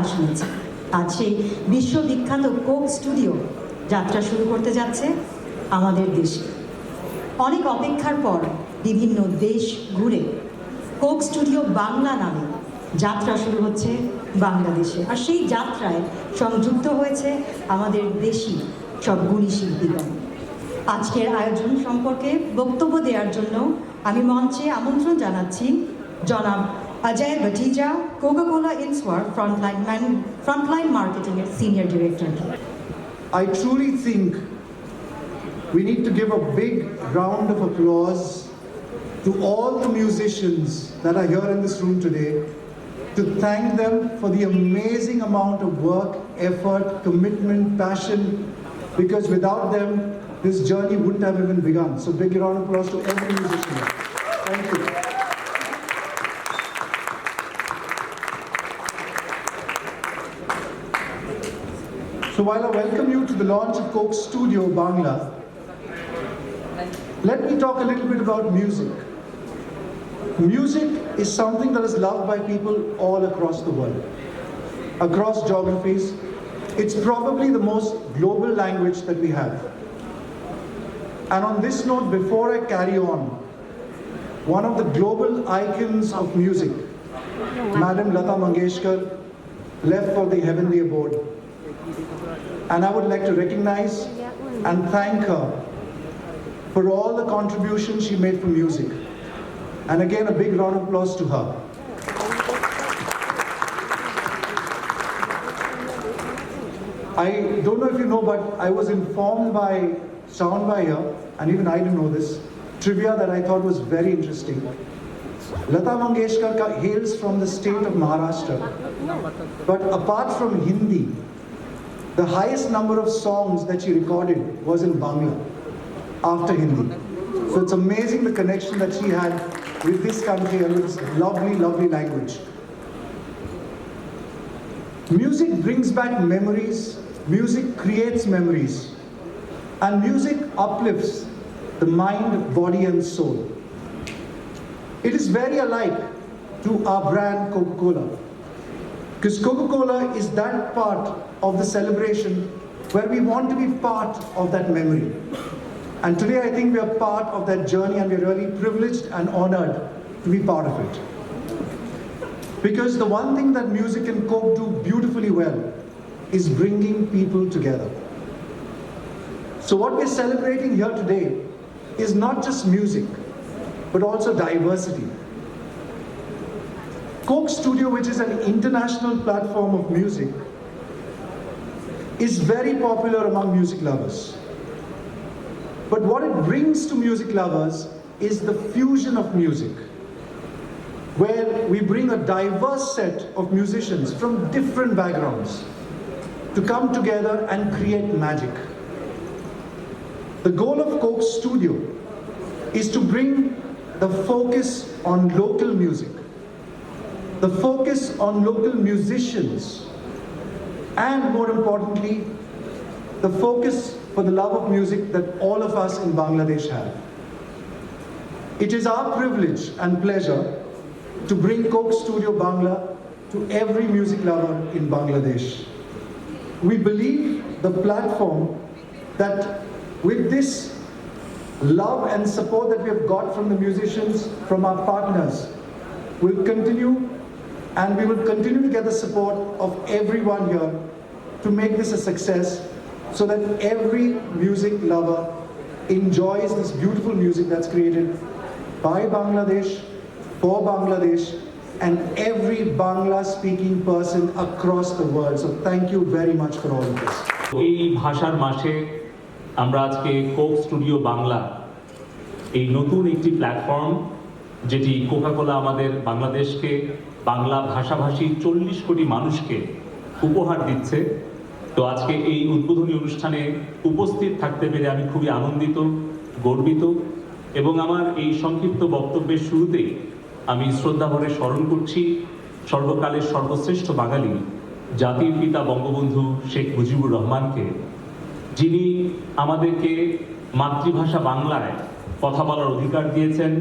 গান শুনেছি। আজ সেই বিশ্ববিখ্যাত কোক স্টুডিও যাত্রা শুরু করতে যাচ্ছে আমাদের দেশে। অনেক অপেক্ষার পর বিভিন্ন দেশ ঘুরে কোক স্টুডিও বাংলা নামে যাত্রা শুরু হচ্ছে বাংলাদেশে। আর সেই যাত্রায় সংযুক্ত হয়েছে আমাদের দেশি সব গুণী শিল্পীগণ। আজকের আয়োজন সম্পর্কে বক্তব্য দেওয়ার জন্য আমি মঞ্চে আমন্ত্রণ জানাচ্ছি জনাব Ajay Bhatija, Coca-Cola Inswar, Frontline, Man, Frontline Marketing Senior Director. I truly think we need to give a big round of applause to all the musicians that are here in this room today, to thank them for the amazing amount of work, effort, commitment, passion, because without them, this journey wouldn't have even begun. So big round of applause to every musician. Thank you. So while I welcome you to the launch of Coke Studio Bangla, let me talk a little bit about music. Music is something that is loved by people all across the world, across geographies. It's probably the most global language that we have. And on this note, before I carry on, one of the global icons of music, Madam Lata Mangeshkar, left for the heavenly abode. And I would like to recognize and thank her for all the contributions she made for music. And again, a big round of applause to her. I don't know if you know, but I was informed by Shawn by here, and even I didn't know this, trivia that I thought was very interesting. Lata Mangeshkar hails from the state of Maharashtra, but apart from Hindi, the highest number of songs that she recorded was in Bangla after Hindi. So it's amazing the connection that she had with this country and with this lovely, lovely language. Music brings back memories, music creates memories, and music uplifts the mind, body, and soul. It is very alike to our brand Coca Cola. Because Coca Cola is that part of the celebration where we want to be part of that memory. And today I think we are part of that journey and we're really privileged and honored to be part of it. Because the one thing that music and Coke do beautifully well is bringing people together. So, what we're celebrating here today is not just music, but also diversity. Coke Studio, which is an international platform of music, is very popular among music lovers. But what it brings to music lovers is the fusion of music, where we bring a diverse set of musicians from different backgrounds to come together and create magic. The goal of Coke Studio is to bring the focus on local music, the focus on local musicians, and more importantly, the focus for the love of music that all of us in Bangladesh have. It is our privilege and pleasure to bring Coke Studio Bangla to every music lover in Bangladesh. We believe the platform that with this love and support that we have got from the musicians, from our partners, will continue and we will continue to get the support of everyone here to make this a success so that every music lover enjoys this beautiful music that's created by Bangladesh, for Bangladesh, and every Bangla speaking person across the world. So thank you very much for all of this. এই ভাষার মাসে আমরা আজকে Coke studio Bangla এই নতুন একটি platform যেটি Coca Cola আমাদের বাংলাদেশকে বাংলা ভাষাভাষী চল্লিশ কোটি মানুষকে উপহার দিচ্ছে তো আজকে এই উদ্বোধনী অনুষ্ঠানে উপস্থিত থাকতে পেরে আমি খুবই আনন্দিত, গর্বিত এবং আমার এই সংক্ষিপ্ত বক্তব্যের শুরুতেই আমি শ্রদ্ধাভরে স্মরণ করছি সর্বকালের সর্বশ্রেষ্ঠ বাঙালি জাতির পিতা বঙ্গবন্ধু শেখ মুজিবুর রহমানকে, যিনি আমাদেরকে মাতৃভাষা বাংলায় কথা বলার অধিকার দিয়েছেন,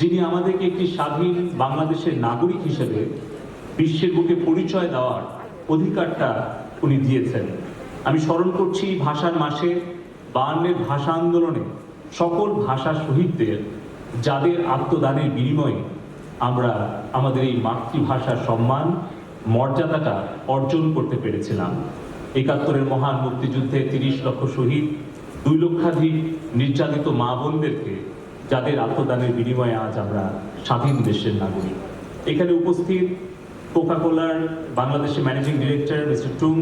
যিনি আমাদেরকে একটি স্বাধীন বাংলাদেশের নাগরিক হিসেবে বিশ্বের বুকে পরিচয় দেওয়ার অধিকারটা উনি দিয়েছেন। আমি স্মরণ করছি ভাষার মাসে বায়ান্নের ভাষা আন্দোলনে সকল ভাষা শহীদদের, যাদের আত্মদানের বিনিময়ে আমরা আমাদের এই মাতৃভাষার সম্মান, মর্যাদাটা অর্জন করতে পেরেছিলাম। একাত্তরের মহান মুক্তিযুদ্ধে তিরিশ লক্ষ শহীদ, দুই লক্ষাধিক নির্যাতিত মা বোনদেরকে যাদের আত্মদানের বিনিময়ে আজ আমরা স্বাধীন দেশের নাগরিক। এখানে উপস্থিত কোকাকোলার বাংলাদেশের ম্যানেজিং ডিরেক্টর মিস্টার টুং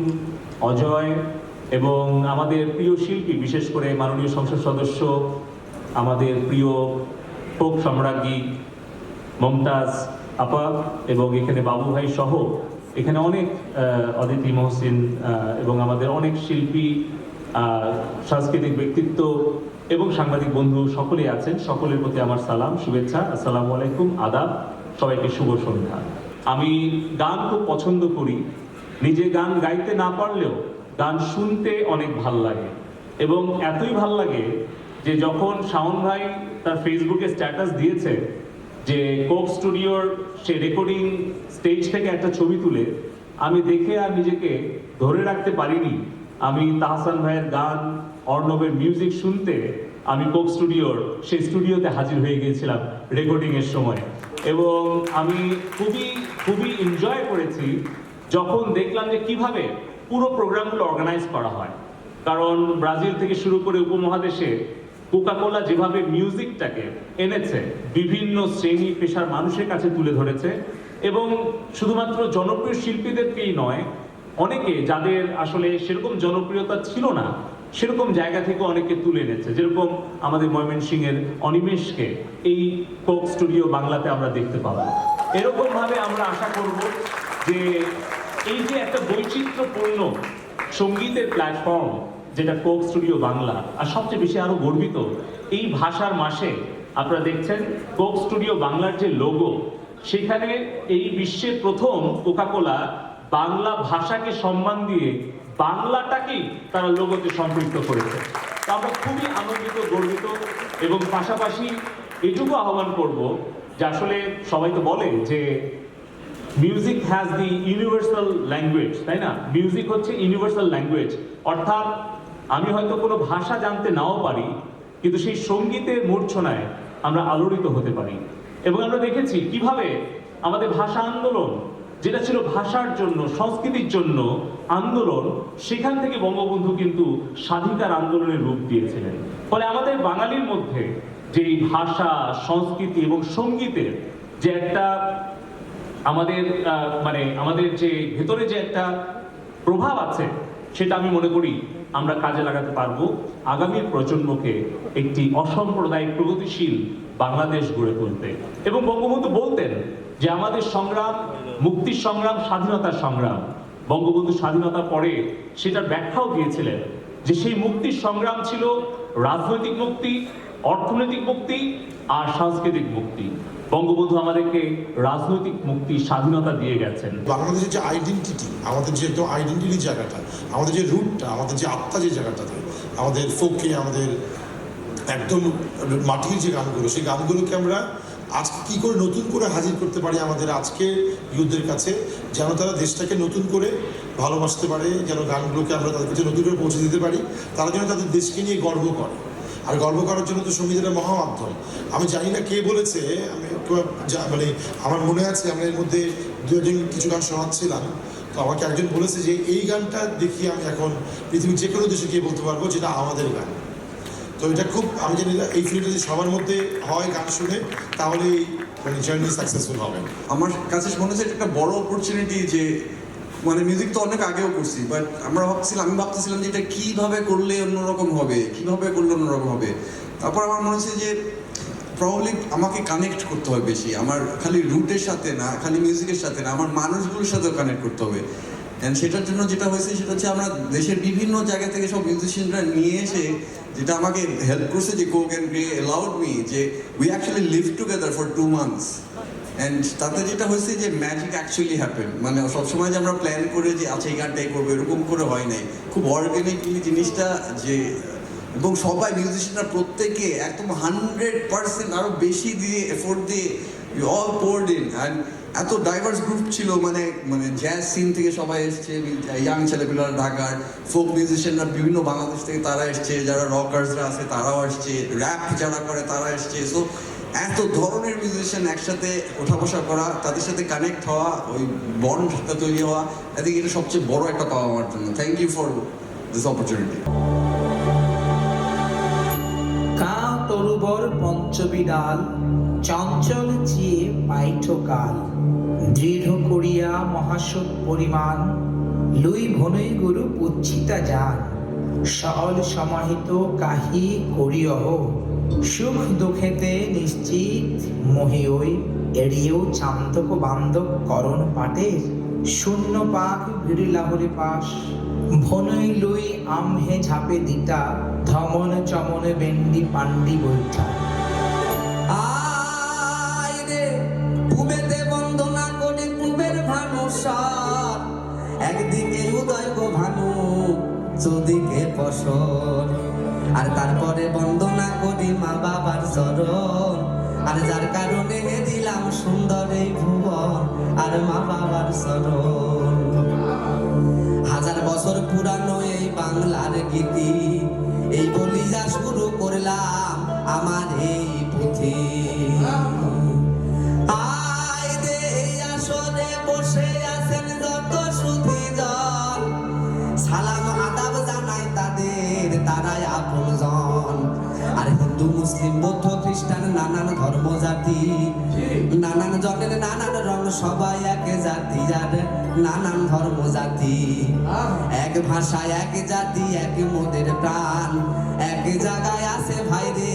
অজয় এবং আমাদের প্রিয় শিল্পী, বিশেষ করে মাননীয় সংসদ সদস্য, আমাদের প্রিয় ফোক সম্রাজ্ঞী মমতাজ আপা এবং এখানে বাবু ভাই সহ এখানে অনেক অদিতি মহসিন এবং আমাদের অনেক শিল্পী সাংস্কৃতিক ব্যক্তিত্ব এবং সাংবাদিক বন্ধু সকলেই আছেন। সকলের প্রতি আমার সালাম, শুভেচ্ছা। আসসালামু আলাইকুম, আদাব। সবাইকে শুভ সন্ধ্যা। আমি গান খুব পছন্দ করি। নিজে গান গাইতে না পারলেও গান শুনতে অনেক ভালো লাগে। এবং এতই ভালো লাগে যে যখন শাওন ভাই তার ফেসবুকে স্ট্যাটাস দিয়েছে যে কোক স্টুডিওর সে রেকর্ডিং স্টেজ থেকে একটা ছবি তুলে, আমি দেখে আর নিজেকে ধরে রাখতে পারিনি। আমি তাহসান ভাইয়ের গান, অর্ণবের মিউজিক শুনতে আমি কোক স্টুডিওর সেই স্টুডিওতে হাজির হয়ে গিয়েছিলাম রেকর্ডিংয়ের সময়। এবং আমি খুবই খুবই এনজয় করেছি যখন দেখলাম যে কীভাবে পুরো প্রোগ্রামগুলো অর্গানাইজ করা হয়। কারণ ব্রাজিল থেকে শুরু করে উপমহাদেশে কোকাকোলা যেভাবে মিউজিকটাকে এনেছে, বিভিন্ন শ্রেণি পেশার মানুষের কাছে তুলে ধরেছে এবং শুধুমাত্র জনপ্রিয় শিল্পীদেরকেই নয়, অনেকে যাদের আসলে সেরকম জনপ্রিয়তা ছিল না সেরকম জায়গা থেকে অনেকে তুলে এনেছে। যেরকম আমাদের ময়মনসিংহের অনিমেষকে এই কোক স্টুডিও বাংলাতে আমরা দেখতে পাবো। এরকম ভাবে আমরা আশা করব যে এই যে একটা বৈচিত্র্যপূর্ণ সঙ্গীতের প্ল্যাটফর্ম যেটা কোক স্টুডিও বাংলা, আর সবচেয়ে বেশি আরও গর্বিত, এই ভাষার মাসে আপনারা দেখছেন কোক স্টুডিও বাংলার যে লোগো সেখানে এই বিশ্বের প্রথম কোকাকোলা বাংলা ভাষাকে সম্মান দিয়ে বাংলাটাকেই তারা লোগোতে সম্পৃক্ত করেছে। তো আমরা খুবই আনন্দিত, গর্বিত এবং পাশাপাশি এটুকু আহ্বান করব যে আসলে সবাই তো বলে যে music has the universal language তাই না? মিউজিক হচ্ছে ইউনিভার্সাল ল্যাঙ্গুয়েজ অর্থাৎ আমি হয়তো কোনো ভাষা জানতে নাও পারি, কিন্তু সেই সঙ্গীতের মূর্ছনায় আমরা আলোড়িত হতে পারি। এবং আমরা দেখেছি কীভাবে আমাদের ভাষা আন্দোলন যেটা ছিল ভাষার জন্য, সংস্কৃতির জন্য আন্দোলন, সেখান থেকে বঙ্গবন্ধু কিন্তু স্বাধিকার আন্দোলনের রূপ দিয়েছিলেন। ফলে আমাদের বাঙালির মধ্যে যে ভাষা, সংস্কৃতি এবং সঙ্গীতের যে একটা আমাদের মানে আমাদের যে ভেতরে যে একটা প্রভাব আছে, সেটা আমি মনে করি আমরা কাজে লাগাতে পারব। আগামী প্রজন্মকে একটি অসাম্প্রদায়িক প্রগতিশীল বাংলাদেশ গড়ে তুলতে। এবং বঙ্গবন্ধু বলতেন যে, আমাদের সংগ্রাম মুক্তির সংগ্রাম, স্বাধীনতার সংগ্রাম। বঙ্গবন্ধু স্বাধীনতা পরে সেটার ব্যাখ্যাও দিয়েছিলেন যে সেই মুক্তির সংগ্রাম ছিল রাজনৈতিক মুক্তি, অর্থনৈতিক মুক্তি আর সাংস্কৃতিক মুক্তি। বঙ্গবন্ধু আমাদেরকে রাজনৈতিক মুক্তি, স্বাধীনতা দিয়ে গেছেন। বাংলাদেশের যে আইডেন্টিটি আমাদের যে একদম আইডেন্টিটি জায়গাটা, আমাদের যে রুটটা আমাদের যে আত্মা যে জায়গাটাতে আমাদের ফোককে আমাদের একদম মাটির যে গানগুলো, সেই গানগুলোকে আমরা আজকে কি করে নতুন করে হাজির করতে পারি আমাদের আজকে ইউথদের কাছে? যেন তারা দেশটাকে নতুন করে ভালোবাসতে পারে, যেন গানগুলোকে আমরা তাদের কাছে নতুন করে পৌঁছে দিতে পারি, তারা যেন তাদের দেশকে নিয়ে গর্ব করে। আর গর্ব করার জন্য তো সংগীত একটা মহামাধ্যম। আমি জানি না কে বলেছে, আমি মানে আমার মনে আছে, আমরা এর মধ্যে দু একজন কিছু গান শোনাচ্ছিলাম। তো আমাকে একজন বলেছে যে, এই গানটা দেখি আমি এখন পৃথিবীর যে কোনো দেশে গিয়ে বলতে পারব যেটা আমাদের গান। তো এটা খুব, আমি জানি এই ফিল্ডটা যদি সবার মধ্যে হয় গান শুনে, তাহলে মানে জার্নি সাকসেসফুল হবে। আমার কাছে মনে হচ্ছে একটা বড় অপরচুনিটি যে মানে মিউজিক তো অনেক আগেও করছি বাট আমরা ভাবছিলাম, আমি ভাবতেছিলাম যে এটা কীভাবে করলে অন্যরকম হবে, কীভাবে করলে অন্যরকম হবে। তারপর আমার মনে হচ্ছে যে প্রবলি আমাকে কানেক্ট করতে হবে বেশি, আমার খালি রুটের সাথে না, খালি মিউজিকের সাথে না, আমার মানুষগুলোর সাথেও কানেক্ট করতে হবে। অ্যান্ড সেটার জন্য যেটা হয়েছে, সেটা হচ্ছে আমরা দেশের বিভিন্ন জায়গা থেকে সব মিউজিশিয়ানরা নিয়ে এসে যেটা আমাকে হেল্প করছে যে Coke and Grey allowed me যে we actually live together for two months and তাতে যেটা হয়েছে যে ম্যাজিক অ্যাকচুয়ালি হ্যাপেন মানে সবসময় যে আমরা প্ল্যান করে যে আচ্ছা এই গানটাই করব, এরকম করে হয় নাই। খুব অর্গানিকলি জিনিসটা যে, এবং সবাই মিউজিশিয়ানরা প্রত্যেকে একদম হান্ড্রেড পার্সেন্ট আরও বেশি দিয়ে এফোর্ট দিয়ে অল পোর্ড ইন অ্যান্ড এত ডাইভার্স গ্রুপ ছিল মানে মানে জ্যাজ সিন থেকে সবাই এসছে ইয়াং ছেলেগুলো ঢাকার ফোক মিউজিশিয়ানরা বিভিন্ন বাংলাদেশ থেকে তারা এসছে, যারা রকার্সরা আছে, তারাও আসছে র্যাপ যারা করে, তারা এসছে। সো এত ধরনের মিউজিশিয়ান একসাথে ওঠা বসা করা, তাদের সাথে কানেক্ট হওয়া, ওই বন্ডটা তৈরি হওয়া আই থিঙ্ক এটা সবচেয়ে বড় একটা পাওয়া আমার জন্য। Thank you for this opportunity কাঁ তরুবর পঞ্চবিডাল, চঞ্চল চেয়ে পাইঠকাল দৃঢ় করিয়া মহাসত পরিমাণ লুই ভনৈ গুরু পুচ্ছিতা যান। সল সমাহিত কাহি করিয়হ। সুখ দুঃখেতে নিশ্চিত মহিওই এড়িয়েও চান্তক বান্ধব করণ পাটের। শূন্য পাক ভিড়িলাহরে পাশ। ভনৈ লুই আমহে ঝাপে দিতা। ধমন চমন বেন্ডি পান্ডি বৈঠা। আইরে আর তারপরে বন্দনা করি মা বাবার চরণ। আর যার কারণে দিলাম সুন্দর এই ভুবন, আর মা বাবার চরণ। হাজার বছর পুরানো এই বাংলার গীতি, এই বলি যা শুরু করলাম আমার এই পুঁথি। আয় দে বসে আছেন যত সালাম তারাই আপনজন আর হিন্দু মুসলিম বৌদ্ধ খ্রিস্টান নানান ধর্ম জাতি। নানান জনের নানান রং সবাই এক জাতি আর নানান ধর্ম জাতি। এক ভাষা এক জাতি এক মোদের প্রাণ। এক জায়গায় আছে ভাই রে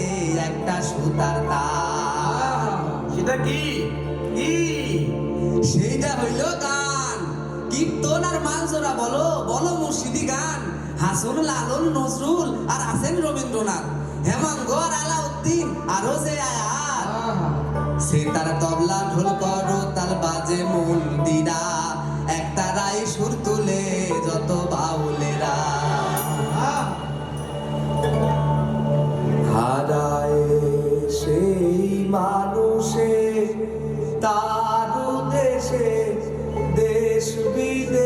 একটা সুতার তার সেটা কি? কি? সেইটা হইল গান। কীর্তন আর মানসরা বলো বলো মুর্শিদি গান। হাসন লালন নজরুল আর আছেন রবীন্দ্রনাথ। হেমঙ্গ আর আলাউদ্দিন আরও যে আয়াত সে তার তবলা ঢোল করো তাল বাজে মন্দিরা। একটা রাই সুর তুলে যত বাউলেরা। হারায় সেই মানুষে তার দেশে দেশ বিদেশে